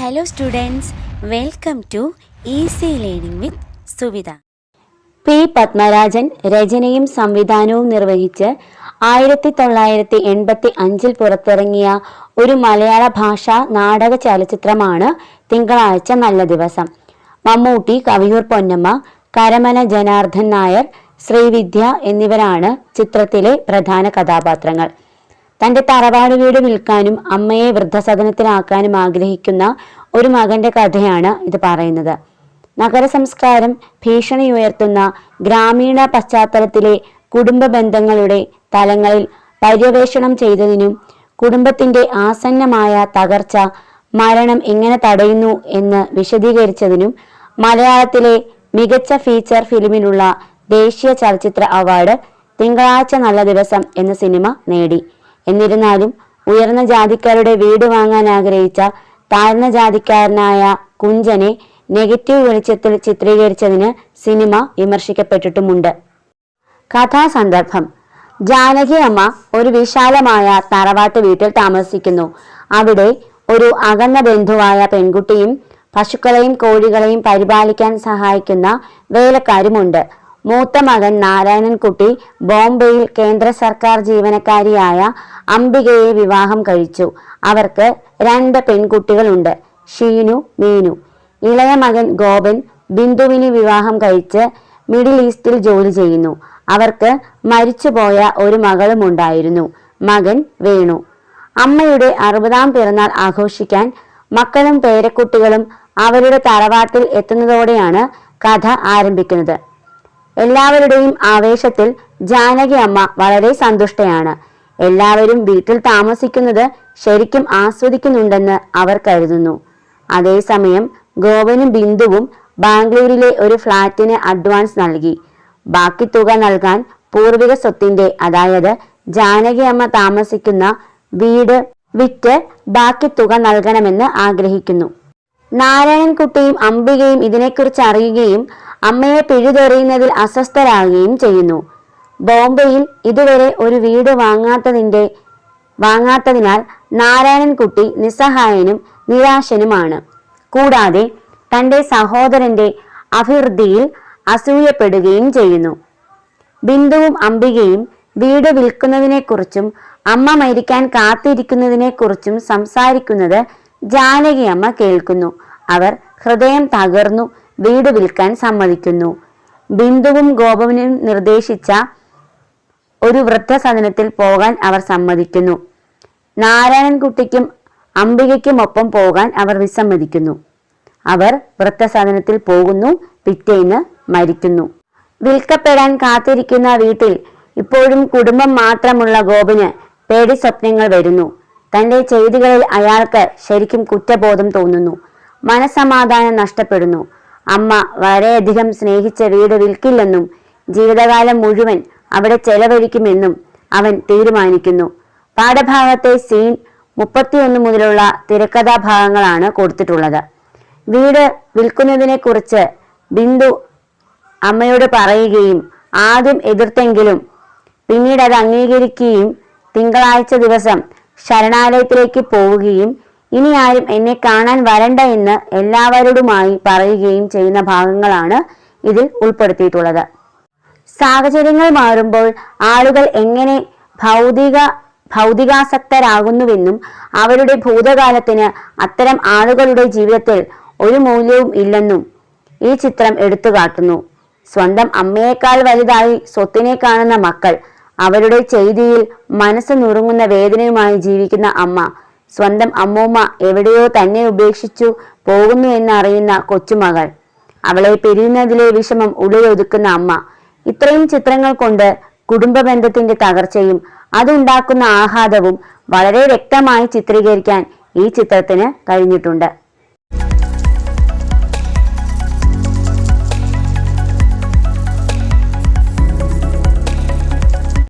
Hello students welcome to easy learning with Suvitha P. Padmarajan രചനയും സംവിധാനവും നിർവഹിച്ച് ആയിരത്തി തൊള്ളായിരത്തി എൺപത്തി അഞ്ചിൽ പുറത്തിറങ്ങിയ ഒരു മലയാള ഭാഷാ നാടക ചലച്ചിത്രമാണ് തിങ്കളാഴ്ച നല്ല ദിവസം. മമ്മൂട്ടി കവിയൂർ പൊന്നമ്മ കരമന ജനാർദ്ദൻ നായർ ശ്രീവിദ്യ എന്നിവരാണ് ചിത്രത്തിലെ പ്രധാന കഥാപാത്രങ്ങൾ. തന്റെ തറവാട് വീട് വിൽക്കാനും അമ്മയെ വൃദ്ധസദനത്തിലാക്കാനും ആഗ്രഹിക്കുന്ന ഒരു മകന്റെ കഥയാണ് ഇത് പറയുന്നത്. നഗര സംസ്കാരം ഭീഷണി ഉയർത്തുന്ന ഗ്രാമീണ പശ്ചാത്തലത്തിലെ കുടുംബ ബന്ധങ്ങളുടെ തലങ്ങളിൽ പര്യവേഷണം ചെയ്തതിനും കുടുംബത്തിന്റെ ആസന്നമായ തകർച്ച മരണം എങ്ങനെ തടയുന്നു എന്ന് വിശദീകരിച്ചതിനും മലയാളത്തിലെ മികച്ച ഫീച്ചർ ഫിലിമിനുള്ള ദേശീയ ചലച്ചിത്ര അവാർഡ് തിങ്കളാഴ്ച നല്ല ദിവസം എന്ന സിനിമ നേടി. എന്നിരുന്നാലും ഉയർന്ന ജാതിക്കാരുടെ വീട് വാങ്ങാൻ ആഗ്രഹിച്ച താഴ്ന്ന ജാതിക്കാരനായ കുഞ്ചനെ നെഗറ്റീവ് വെളിച്ചത്തിൽ ചിത്രീകരിച്ചതിന് സിനിമ വിമർശിക്കപ്പെട്ടിട്ടുമുണ്ട്. കഥാസന്ദർഭം. ജാനകി അമ്മ ഒരു വിശാലമായ തറവാട്ട് വീട്ടിൽ താമസിക്കുന്നു. അവിടെ ഒരു അകന്ന ബന്ധുവായ പെൺകുട്ടിയും പശുക്കളെയും കോഴികളെയും പരിപാലിക്കാൻ സഹായിക്കുന്ന വേലക്കാരുമുണ്ട്. മൂത്ത മകൻ നാരായണൻകുട്ടി ബോംബെയിൽ കേന്ദ്ര സർക്കാർ ജീവനക്കാരിയായ അംബികയെ വിവാഹം കഴിച്ചു. അവർക്ക് രണ്ട് പെൺകുട്ടികളുണ്ട് ഷീനു മീനു. ഇളയ മകൻ ഗോപൻ ബിന്ദുവിന് വിവാഹം കഴിച്ച് മിഡിൽ ഈസ്റ്റിൽ ജോലി ചെയ്യുന്നു. അവർക്ക് മരിച്ചുപോയ ഒരു മകളും ഉണ്ടായിരുന്നു മകൻ വേണു. അമ്മയുടെ അറുപതാം പിറന്നാൾ ആഘോഷിക്കാൻ മക്കളും പേരക്കുട്ടികളും അവരുടെ തറവാട്ടിൽ എത്തുന്നതോടെയാണ് കഥ ആരംഭിക്കുന്നത്. എല്ലാവരുടെയും ആവേശത്തിൽ ജാനകി അമ്മ വളരെ സന്തുഷ്ടയാണ്. എല്ലാവരും വീട്ടിൽ താമസിക്കുന്നത് ശരിക്കും ആസ്വദിക്കുന്നുണ്ടെന്ന് അവർ കരുതുന്നു. അതേസമയം ഗോവനും ബിന്ദുവും ബാംഗ്ലൂരിലെ ഒരു ഫ്ളാറ്റിന് അഡ്വാൻസ് നൽകി. ബാക്കി തുക നൽകാൻ പൂർവിക സ്വത്തിന്റെ അതായത് ജാനകി അമ്മ താമസിക്കുന്ന വീട് വിറ്റ് ബാക്കി തുക നൽകണമെന്ന് ആഗ്രഹിക്കുന്നു. നാരായണൻകുട്ടിയും അംബികയും ഇതിനെക്കുറിച്ച് അറിയുകയും അമ്മയെ പിഴുതെറിയുന്നതിൽ അസ്വസ്ഥരാകുകയും ചെയ്യുന്നു. ബോംബെയിൽ ഇതുവരെ ഒരു വീട് വാങ്ങാത്തതിന്റെ വാങ്ങാത്തതിനാൽ നാരായണൻകുട്ടി നിസ്സഹായനും നിരാശനുമാണ്. കൂടാതെ തന്റെ സഹോദരന്റെ അഭിവൃദ്ധിയിൽ അസൂയപ്പെടുകയും ചെയ്യുന്നു. ബിന്ദുവും അംബികയും വീട് വിൽക്കുന്നതിനെക്കുറിച്ചും അമ്മ മരിക്കാൻ കാത്തിരിക്കുന്നതിനെക്കുറിച്ചും സംസാരിക്കുന്നത് ജാനകിയമ്മ കേൾക്കുന്നു. അവർ ഹൃദയം തകർന്നു വീട് വിൽക്കാൻ സമ്മതിക്കുന്നു. ബിന്ദുവും ഗോപവനും നിർദ്ദേശിച്ച ഒരു വൃദ്ധസദനത്തിൽ പോകാൻ അവർ സമ്മതിക്കുന്നു. നാരായണൻകുട്ടിക്കും അംബികയ്ക്കുമൊപ്പം പോകാൻ അവർ വിസമ്മതിക്കുന്നു. അവർ വൃദ്ധസദനത്തിൽ പോകുന്നു പിറ്റേന്ന് മരിക്കുന്നു. വിൽക്കപ്പെടാൻ കാത്തിരിക്കുന്ന വീട്ടിൽ ഇപ്പോഴും കുടുംബം മാത്രമുള്ള ഗോപന് പേടി സ്വപ്നങ്ങൾ വരുന്നു. തന്റെ ചെയ്തികളിൽ അയാൾക്ക് ശരിക്കും കുറ്റബോധം തോന്നുന്നു. മനസമാധാനം നഷ്ടപ്പെടുന്നു. അമ്മ വളരെയധികം സ്നേഹിച്ച വീട് വിൽക്കില്ലെന്നും ജീവിതകാലം മുഴുവൻ അവിടെ ചെലവഴിക്കുമെന്നും അവൻ തീരുമാനിക്കുന്നു. പാഠഭാഗത്തെ സീൻ മുപ്പത്തിയൊന്ന് മുതലുള്ള തിരക്കഥാ ഭാഗങ്ങളാണ് കൊടുത്തിട്ടുള്ളത്. വീട് വിൽക്കുന്നതിനെ കുറിച്ച് ബിന്ദു അമ്മയോട് പറയുകയും ആദ്യം എതിർത്തെങ്കിലും പിന്നീട് അത് അംഗീകരിക്കുകയും തിങ്കളാഴ്ച ദിവസം ശരണാലയത്തിലേക്ക് പോവുകയും ഇനി ആരും എന്നെ കാണാൻ വരണ്ട എന്ന് എല്ലാവരോടുമായി പറയുകയും ചെയ്യുന്ന ഭാഗങ്ങളാണ് ഇതിൽ ഉൾപ്പെടുത്തിയിട്ടുള്ളത്. സാഹചര്യങ്ങൾ മാറുമ്പോൾ ആളുകൾ എങ്ങനെ ഭൗതിക ഭൗതികാസക്തരാകുന്നുവെന്നും അവരുടെ ഭൂതകാലത്തിന് അത്തരം ആളുകളുടെ ജീവിതത്തിൽ ഒരു മൂല്യവും ഇല്ലെന്നും ഈ ചിത്രം എടുത്തു കാട്ടുന്നു സ്വന്തം അമ്മയേക്കാൾ വലുതായി സ്വത്തിനെ കാണുന്ന മക്കൾ അവരുടെ ചെയ്തിയിൽ മനസ്സ് നുറുങ്ങുന്ന വേദനയുമായി ജീവിക്കുന്ന അമ്മ സ്വന്തം അമ്മൂമ്മ എവിടെയോ തന്നെ ഉപേക്ഷിച്ചു പോകുന്നു എന്നറിയുന്ന കൊച്ചുമകൾ. അവളെ പിരിയുന്നതിലെ വിഷമം ഉള്ളിലൊതുക്കുന്ന അമ്മ. ഇത്രയും ചിത്രങ്ങൾ കൊണ്ട് കുടുംബ ബന്ധത്തിന്റെ തകർച്ചയും അതുണ്ടാക്കുന്ന ആഹ്ലാദവും വളരെ വ്യക്തമായി ചിത്രീകരിക്കാൻ ഈ ചിത്രത്തിന് കഴിഞ്ഞിട്ടുണ്ട്.